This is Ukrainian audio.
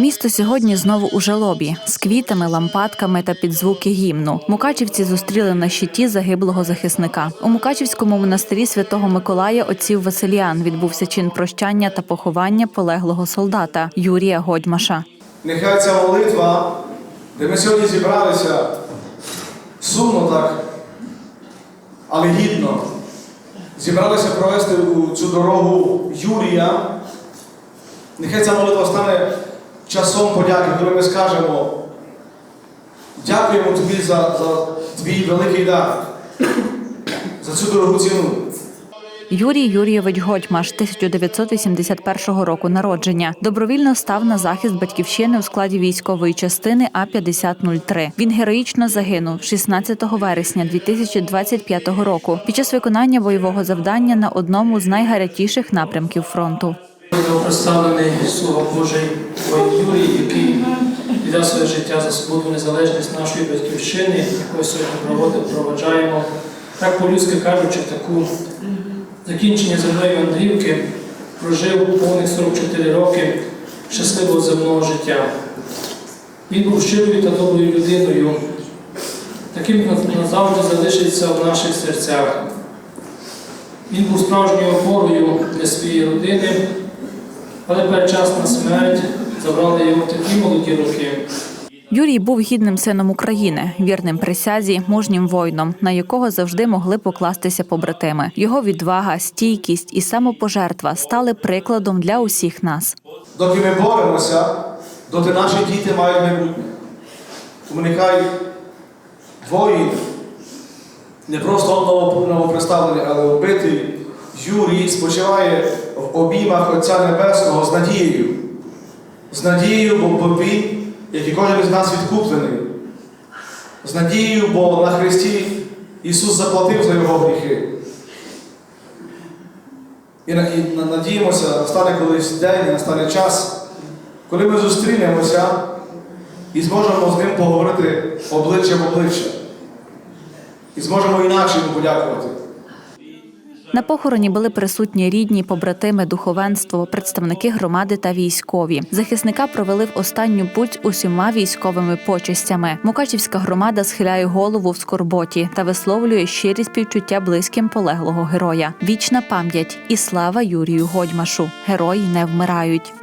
Місто сьогодні знову у жалобі з квітами, лампадками та під звуки гімну. Мукачівці зустріли на щиті загиблого захисника. У Мукачівському монастирі святого Миколая отців Василіан відбувся чин прощання та поховання полеглого солдата Юрія Годьмаша. Нехай ця молитва, де ми сьогодні зібралися, сумно так, але гідно, зібралися провести цю дорогу Юрія. Нехай ця молитва стане часом подяки, коли ми скажемо, дякуємо тобі за, за твій великий дар, за цю дорогу ціну. Юрій Юрійович Годьмаш, 1981 року народження, добровільно став на захист батьківщини у складі військової частини А 5003 Він героїчно загинув 16 вересня 2025 року під час виконання бойового завдання на одному з найгарячіших напрямків фронту. Представлений Слуга Божий воїн Юрій, який віддав своє життя за свободу незалежність нашої батьківщини, яку сьогодні проводимо, проводжаємо. Так по-людськи кажучи, таку закінчення земної мандрівки прожив повних 44 роки щасливого земного життя. Він був щирою та доброю людиною, таким назавжди залишиться в наших серцях. Він був справжньою опорою для своєї родини, але передчасна смерть забрала його в такі молоді роки. Юрій був гідним сином України, вірним присязі, мужнім воїном, на якого завжди могли покластися побратими. Його відвага, стійкість і самопожертва стали прикладом для усіх нас. Доки ми боремося, доти наші діти мають майбутнє. Тому нехай воїн, не просто ново- новоприставлений, але вбитий Юрій спочиває обіймах Отця Небесного з надією. З надією, бо, він, як і кожен з нас відкуплений. З надією, бо на Христі Ісус заплатив за його гріхи. І, на- і на- надіємося, настане колись день, і настане час, коли ми зустрінемося і зможемо з ним поговорити обличчя в обличчя. І зможемо інакше йому подякувати. На похороні були присутні рідні, побратими, духовенство, представники громади та військові. Захисника провели в останню путь усіма військовими почестями. Мукачівська громада схиляє голову в скорботі та висловлює щирі співчуття близьким полеглого героя. Вічна пам'ять і слава Юрію Годьмашу. Герої не вмирають.